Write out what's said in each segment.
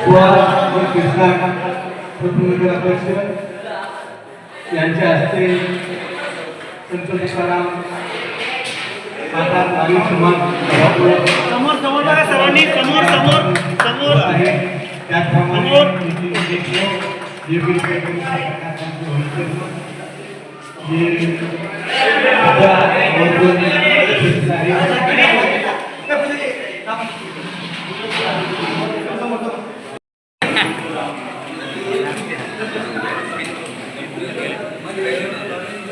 कृष्णा प्रतिनिधी अध्यक्ष यांच्या हस्ते संत तुकाराम काका नारी समाज समोर समोर सर्वांनी समोर समोर समोर. आहे त्याचप्रमाणे जे सध्या मौजूद उपस्थित आहेत.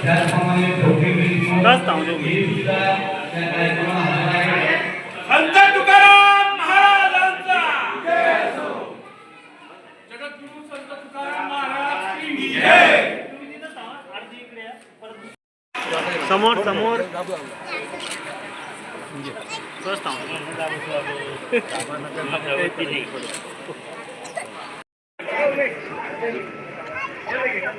त्याचप्रमाणे ठोके देशमुख, बस थांबलो. हे सुद्धा त्या कार्यक्रमाला हजर आहेत. संत तुकाराम महाराजांचा जगद्गुरु संत तुकाराम महाराज की जय समोर समोर. बस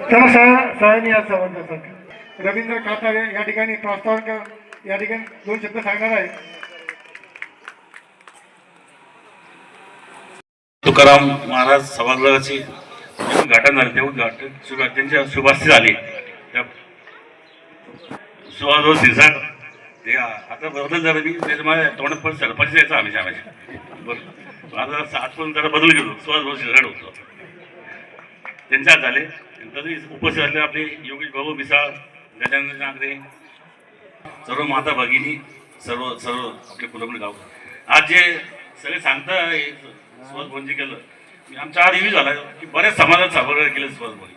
चला सह सहनी या संबंधासाठी रवींद्र कातारे या ठिकाणी प्रास्ताविक या ठिकाणी दोन शब्द सांगणार आहे तुकाराम महाराज सभागृहाची उद्घाटन झाले ते उद्घाटन शुभ त्यांच्या शुभास्ती झाली. त्या सुहासभाऊ सिरसाट ते आता बदल झालं मी त्याच्या माझ्या तोंडात पण सरपंच यायचं आम्ही आम्ही बरं. आता पण जरा बदल गेलो सुहासभाऊ सिरसाट होतो. त्यांच्या झाले. तरी उपस्थित असले आपले योगेश भाऊ मिसाळ गजानन नागरे सर्व माता भगिनी सर्व सर्व आपले कुलगुण गाव. आज जे सगळे सांगता सुहास भोंजी केलं मी आमच्या आधी झाला की बऱ्याच समाजात सभागृह केलं सुहास भाऊ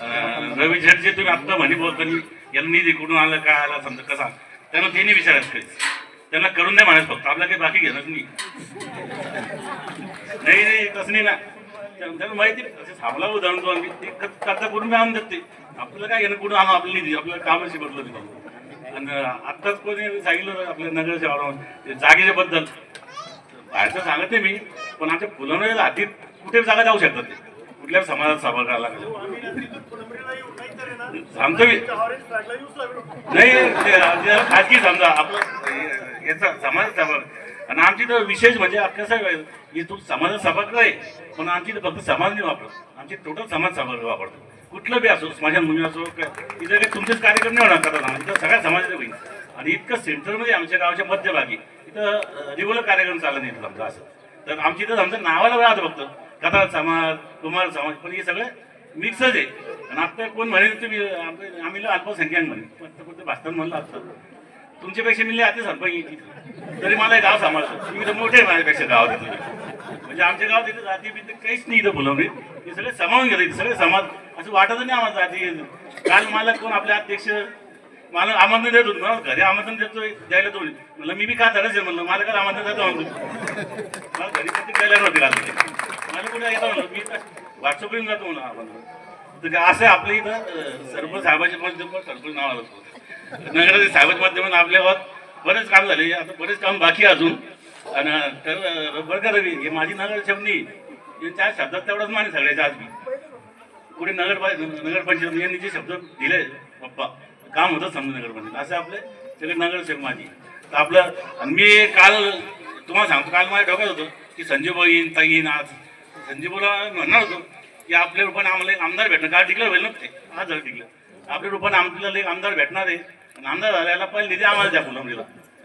रवी झेट जे तुम्ही आत्ता म्हणी बोलताना यांना निधी कुठून आलं काय आला समजा कसा त्यांना त्यांनी विचारायचं काही त्यांना करून नाही म्हणायचं फक्त. आपल्याला काही बाकी घेणार नाही. नाही नाही तसं नाही ना. त्यांना माहिती असं उदाहरण तो आम्ही. ते कथा करून मी आणून देते आपल्याला काय घेणं कुठून आणू आपल्याला निधी? आपल्याला कामाशी बदलत नाही. आणि आत्ताच कोणी सांगितलं आपल्या नगरच्या जागेच्या बद्दल. बाहेरचं सांगत नाही मी. पण आमच्या फुलं हातीत कुठे जागा जाऊ शकतात ते. कुठल्या समाजात सभा करायला सांगतो आमचं नाही ते खाजगी समजा आपलं याचा समाज सभा आणि आमची तर विशेष म्हणजे कसं आहे तू समाज सभागृह आहे पण आमची तर फक्त समाज नाही वापरत. आमची टोटल समाज सभागृह वापरतो. कुठलं बी असो स्मशानभूमी असो इथं काही तुमचेच कार्यक्रम नाही होणार करतात इथं सगळ्या समाजाचे होईल. आणि इतकं सेंटरमध्ये आमच्या गावाच्या मध्यभागी इथं रेग्युलर कार्यक्रम चालत नाही इथं समजा असं. तर आमची इथं समजा नावाला राहतं फक्त. कथा समाज कुमार समाज पण हे सगळं मिक्सच आहे. आणि आता कोण म्हणेल तुम्ही आम्ही आम्ही अल्पसंख्याक म्हणे पण भाषण म्हणलं असतं तुमच्यापेक्षा मी आता सरपंच तरी मला हे गाव सांभाळतो तुम्ही तर मोठे माझ्यापेक्षा गावात इथले म्हणजे आमच्या गावात इथं जाती बिती काहीच नाही इथं फुलवणी ते सगळे समावून घेतो इथे सगळे समाज. असं वाटत नाही आम्हाला जाती. काल मला कोण आपले अध्यक्ष मला आमंत्रण देत होतं. ना घरी आमंत्रण देतोय द्यायला तो म्हणलं मी बी का धरच आहे? म्हणलं मला काय आमंत्रण देतो म्हणतो मला घरी किती द्यायला नव्हते मला कुठे येतो म्हणलं मी व्हॉट्सअप येऊन जातो म्हणलं. आम्हाला तर काय असं आहे आपल्या इथं सरपंच साहेबाच्या माध्यमात सरपंच नाव आलं होतं. नगराचे साहेबाच्या माध्यमात आपल्या गावात बरेच काम झाले. आता बरेच काम बाकी आहे अजून. आणि तर बरं का रवी हे माझी नगर शब्दी हे शब्दात तेवढाच माने सगळ्याच्या आज मी कुठे नगर नगरपंचायत यांनी जे शब्द दिले पप्पा काम होतं समजा नगरपंचायत. असे आपले सगळे नगरसेवक माझी तर आपलं मी काल तुम्हाला सांगतो काल माझ्या डोक्यात होतं की संजय भाऊ येईन ताई येईन आज. संजय भाऊला म्हणणार होतो की आपल्या रूपाने आम्हाला एक आमदार भेटणार. काल टिकलं होईल ना ते? आज झालं टिकलं आपल्या रूपाने आमच्या आमदार भेटणार आहे. आणि आमदार झाल्याला पहिले निधी आम्हाला द्या फुलंबरीला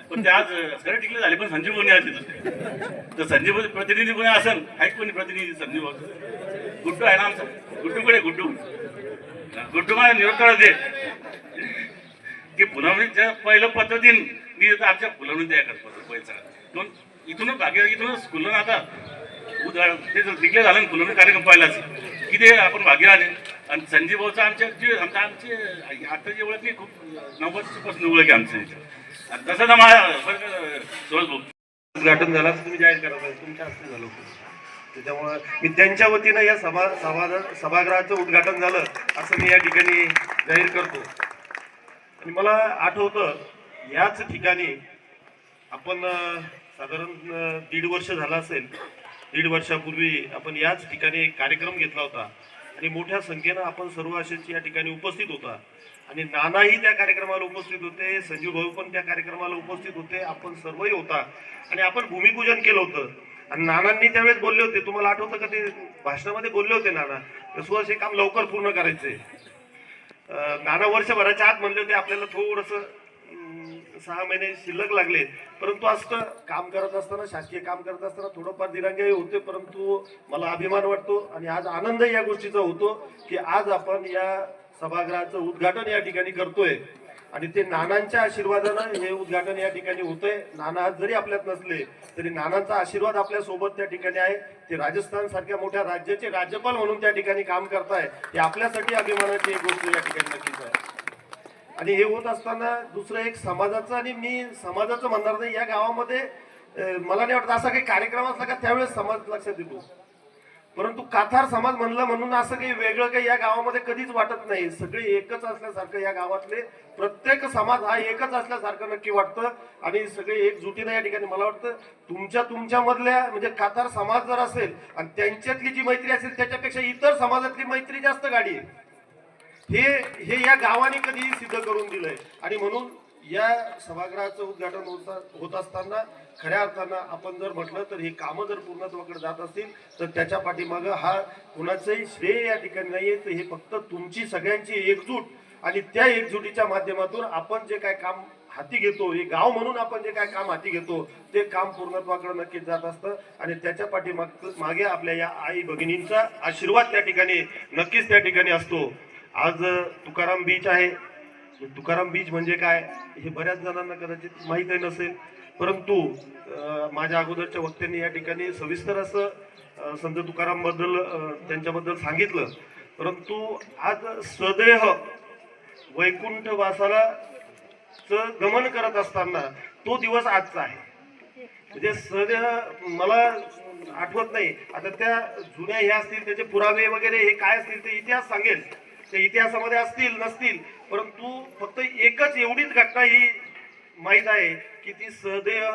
पण ते आज सगळे टिकले झाले पण संजीव कोणी आहे तिथं तर संजीव प्रतिनिधी कोणी असेल? आहेत कोणी प्रतिनिधी संजीव? गुड्डू आहे ना आमचा? गुड्डू कडे गुड्डू. गुड्डू मला निरोप दे. की फुलवणीचं पहिलं पत्र दिन. मी आता आमच्या फुलवणी द्या करतो पैसा. दोन इथूनच बाकी इथूनच फुलं आता. उद्या ते डिक्लेअर झालं ना फुलवणी कार्यक्रम पाहिलाच. किती आपण भागी आले. आणि संजय आमच्या जे आमचं आमचे आता जे ओळख नाही खूप नव्वदपासून ओळख आहे आमच्या आणि तसं ना माझा बरं सोळस उद्घाटन झालं असं तुम्ही जाहीर करा तुमच्या हस्ते झालं त्याच्यामुळं मी त्यांच्या वतीनं या सभा सभा सभागृहाचं उद्घाटन झालं असं मी या ठिकाणी जाहीर करतो. आणि मला आठवतं याच ठिकाणी आपण साधारण दीड वर्ष झालं असेल दीड वर्षापूर्वी आपण याच ठिकाणी एक कार्यक्रम घेतला होता. आणि मोठ्या संख्येनं आपण सर्व असेच या ठिकाणी उपस्थित होता. आणि नानाही त्या कार्यक्रमाला उपस्थित होते संजीव भाऊ पण त्या कार्यक्रमाला उपस्थित होते आपण सर्वही होता. आणि आपण भूमिपूजन केलं होतं. आणि नानांनी त्यावेळेस बोलले होते तुम्हाला आठवतं का ते भाषणामध्ये बोलले होते नाना? सुहास हे काम लवकर पूर्ण करायचे? नाना वर्षभराच्या आत म्हणले होते आपल्याला थोडंसं सहा महिने शिल्लक लागले. परंतु असं काम करत असताना शासकीय काम करत असताना थोडंफार दिरांगे होते परंतु मला अभिमान वाटतो आणि आज आनंद या गोष्टीचा होतो की आज आपण या सभागृहाचं उद्घाटन या ठिकाणी करतोय. आणि ते नानांच्या आशीर्वादानं हे उद्घाटन या ठिकाणी होतंय. नाना आज जरी आपल्यात नसले तरी नानांचा आशीर्वाद आपल्यासोबत त्या ठिकाणी आहे. ते राजस्थान सारख्या मोठ्या राज्याचे राज्यपाल म्हणून त्या ठिकाणी काम करताय. हे आपल्यासाठी अभिमानाची एक गोष्ट या ठिकाणी नक्कीच आहे. आणि हे होत असताना दुसरं एक समाजाचं आणि मी समाजाचं म्हणणार नाही या गावामध्ये मला नाही वाटत असा काही कार्यक्रम असला का त्यावेळेस समाज लक्षात येतो. परंतु काथार समाज म्हणलं म्हणून असं काही वेगळं काही या गावामध्ये कधीच वाटत नाही. सगळे एकच असल्यासारखं या गावातले प्रत्येक समाज हा एकच असल्यासारखं नक्की वाटतं आणि सगळे एकजुटीनं या ठिकाणी मला वाटतं तुमच्या तुमच्या मधल्या म्हणजे काथार समाज जर असेल आणि त्यांच्यातली जी मैत्री असेल त्याच्यापेक्षा इतर समाजातली मैत्री जास्त गाडी आहे. हे हे या गावाने कधीही सिद्ध करून दिलंय. आणि म्हणून या सभागृहाचं उद्घाटन होत होत असताना खऱ्या अर्थानं आपण जर म्हटलं तर हे कामं जर पूर्णत्वाकडे जात असतील तर त्याच्या पाठीमागं हा कुणाचंही श्रेय या ठिकाणी नाहीये. तर हे फक्त तुमची सगळ्यांची एकजूट आणि त्या एकजुटीच्या माध्यमातून आपण जे काय काम हाती घेतो हे गाव म्हणून आपण जे काय काम हाती घेतो ते काम पूर्णत्वाकडे नक्कीच जात असतं. आणि त्याच्या पाठीमाग मागे आपल्या या आई भगिनींचा आशीर्वाद त्या ठिकाणी नक्कीच त्या ठिकाणी असतो. आज तुकाराम बीच आहे. तुकाराम बीच म्हणजे काय? हे बऱ्याच जणांना कदाचित माहीतही नसेल. परंतु माझ्या अगोदरच्या वक्त्यांनी या ठिकाणी सविस्तर असं संत तुकारामबद्दल त्यांच्याबद्दल सांगितलं. परंतु आज सदेह वैकुंठ वासाला गमन करत असताना तो दिवस आजचा आहे. म्हणजे सदेह मला आठवत नाही. आता त्या जुन्या हे असतील त्याचे पुरावे वगैरे हे काय असतील ते इतिहास सांगेल. ते इतिहासामध्ये असतील नसतील परंतु फक्त एकच एवढीच घटना ही माहीत आहे की ती सहदेह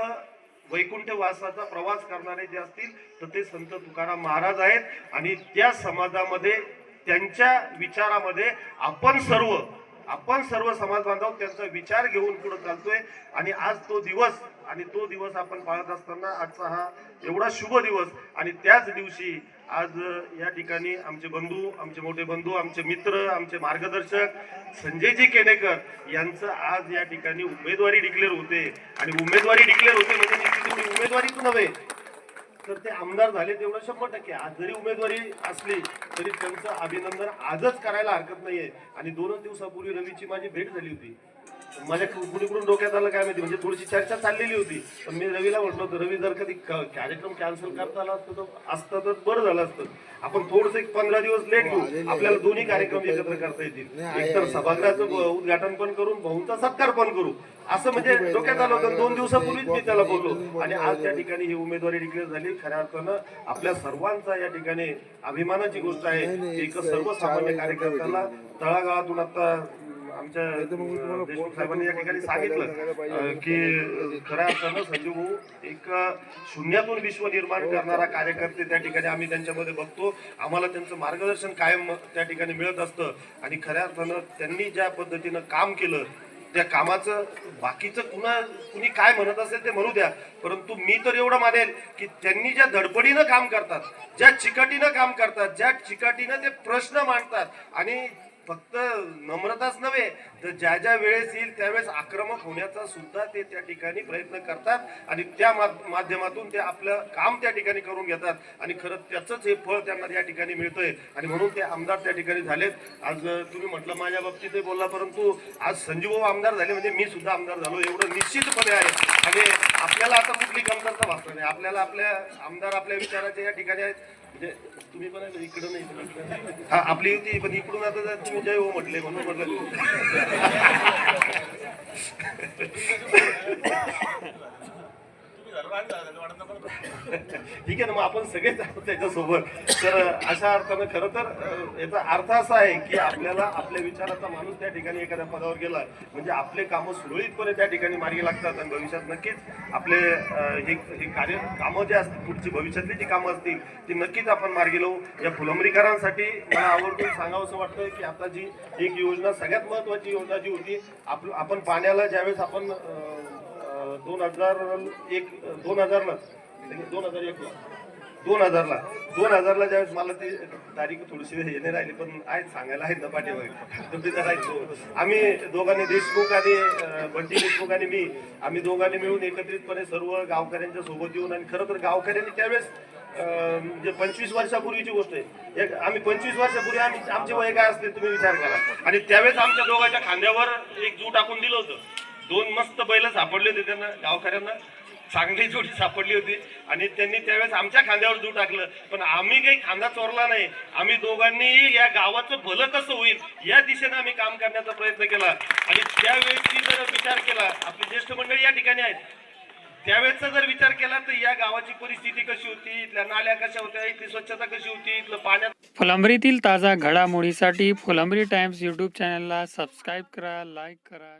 वैकुंठ वासाचा प्रवास करणारे जे असतील तर ते संत तुकाराम महाराज आहेत. आणि त्या समाजामध्ये त्यांच्या विचारामध्ये आपण सर्व आपण सर्व समाज बांधव त्यांचा विचार घेऊन पुढे चालतोय. आणि आज तो दिवस आणि तो दिवस आपण पाळत असताना आजचा हा एवढा शुभ दिवस. आणि त्याच दिवशी आज या ठिकाणी आमचे बंधू आमचे मोठे बंधू आमचे मित्र आमचे मार्गदर्शक संजयजी केनेकर यांचं आज या ठिकाणी उमेदवारी डिक्लेअर होते. आणि उमेदवारी डिक्लेअर होते म्हणजे उमेदवारीच नव्हे. तर ते आमदार झाले तेवढं शंभर टक्के. आज जरी उमेदवारी असली तरी त्यांचं अभिनंदन आजच करायला हरकत नाहीये. आणि दोनच दिवसापूर्वी रवीची माझी भेट झाली होती. माझ्या कुणीकडून डोक्यात आलं काय माहिती? म्हणजे थोडीशी चर्चा चाललेली होती. पण मी रवीला म्हटलं होतं रवी जर कधी कार्यक्रम कॅन्सल करता आला असतं तर असतं तर बरं झालं असतं. आपण थोडस एक पंधरा दिवस लेट घेऊ आपल्याला दोन्ही कार्यक्रम एकत्र करता येतील. एकतर सभागृहाचं उद्घाटन पण करून भाऊंचा सत्कार पण करू. असं म्हणजे डोक्यात आलं होतं. दोन दिवसापूर्वीच मी त्याला बोललो. आणि आज त्या ठिकाणी ही उमेदवारी डिक्लेअर झाली. खऱ्या अर्थानं आपल्या सर्वांचा या ठिकाणी अभिमानाची गोष्ट आहे एक सर्वसामान्य कार्यकर्त्याला तळागाळातून आता आमच्या देशमुख साहेबांनी या ठिकाणी सांगितलं की खऱ्या अर्थानं संजीव भाऊ एक शून्यातून विश्व निर्माण करणारा कार्यकर्ते त्या ठिकाणी आम्ही त्यांच्यामध्ये बघतो. आम्हाला त्यांचं मार्गदर्शन कायम त्या ठिकाणी मिळत असतं. आणि खऱ्या अर्थानं त्यांनी ज्या पद्धतीनं काम केलं त्या कामाचं बाकीचं कुणा कुणी काय म्हणत असेल ते म्हणू द्या. परंतु मी तर एवढं मानेल की त्यांनी ज्या धडपडीनं काम करतात ज्या चिकाटीनं काम करतात ज्या चिकाटीनं ते प्रश्न मांडतात आणि फक्त नम्रताच नव्हे तर ज्या ज्या वेळेस येईल त्यावेळेस आक्रमक होण्याचा सुद्धा ते त्या ठिकाणी प्रयत्न करतात आणि त्या माध्यमातून ते आपलं काम त्या ठिकाणी करून घेतात. आणि खरं त्याचंच हे फळ त्यांना या ठिकाणी मिळतंय. आणि म्हणून ते आमदार त्या ठिकाणी झालेत. आज तुम्ही म्हटलं माझ्या बाबतीत बोलला परंतु आज संजीवभाऊ आमदार झाले म्हणजे मी सुद्धा आमदार झालो. एवढं निश्चितपणे आहे. आणि आपल्याला आता कुठली कमतरता भासणार नाही. आपल्याला आपल्या आमदार आपल्या विचाराच्या या ठिकाणी आहेत. म्हणजे तुम्ही पण इकडं नाही हा आपली होती पण इकडून आता जर तुम्ही जय हो म्हटले म्हणून म्हटलं. ठीक आहे ना मग आपण सगळेच आहोत त्याच्यासोबत. तर अशा अर्थानं खरं तर याचा अर्थ असा आहे की आपल्याला आपल्या विचाराचा माणूस त्या ठिकाणी एखाद्या पदावर गेला म्हणजे आपले कामं सुरळीतपणे त्या ठिकाणी मार्गी लागतात आणि भविष्यात नक्कीच आपले हे हे कार्य कामं जे असतील पुढची भविष्यातली जी कामं असतील ती नक्कीच आपण मार्गी लावू. या फुलंबरीकरांसाठी मला आवडून सांगावं असं वाटतं की आता जी एक योजना सगळ्यात महत्वाची योजना जी होती आपण पाण्याला ज्यावेळेस आपण दोन हजार एक दोन हजारला. दोन हजार एकला दोन हजारला. दोन हजारला ज्यावेळेस मला ती तारीख थोडीशी हे नाही राहिली पण आहेत सांगायला आहेत ना पाठीमागे. तर हो. आम्ही दोघांनी देशमुख आणि बंटी देशमुख आणि मी आम्ही दोघांनी मिळून एकत्रितपणे सर्व गावकऱ्यांच्या सोबत येऊन आणि खरं तर गावकऱ्यांनी त्यावेळेस म्हणजे पंचवीस वर्षापूर्वीची गोष्ट आहे. एक आम्ही पंचवीस वर्षापूर्वी आम्ही आमचे वय काय असते तुम्ही विचार करा. आणि त्यावेळेस आमच्या दोघांच्या खांद्यावर एक जू टाकून दिलं होतं. दोन मस्त बैल सापडले होते त्यांना गावकऱ्यांना. चांगली जोडी सापडली होती. आणि त्यांनी त्यावेळेस आमच्या खांद्यावर जू टाकलं. पण आम्ही काही खांदा चोरला नाही. आम्ही दोघांनी या गावाचं भलं कसं होईल या दिशेने आम्ही काम करण्याचा प्रयत्न केला. आणि त्यावेळेस जर विचार केला. आपली ज्येष्ठ मंडळी या ठिकाणी आहेत. त्यावेळेचा जर विचार केला तर या गावाची परिस्थिती कशी होती? इथल्या नाल्या कशा होत्या? इथली स्वच्छता कशी होती? इथलं पाण्यात फुलंबरीतील ताजा घडामोडीसाठी फुलंबरी टाइम्स यूट्यूब चॅनलला सबस्क्राईब करा लाईक करा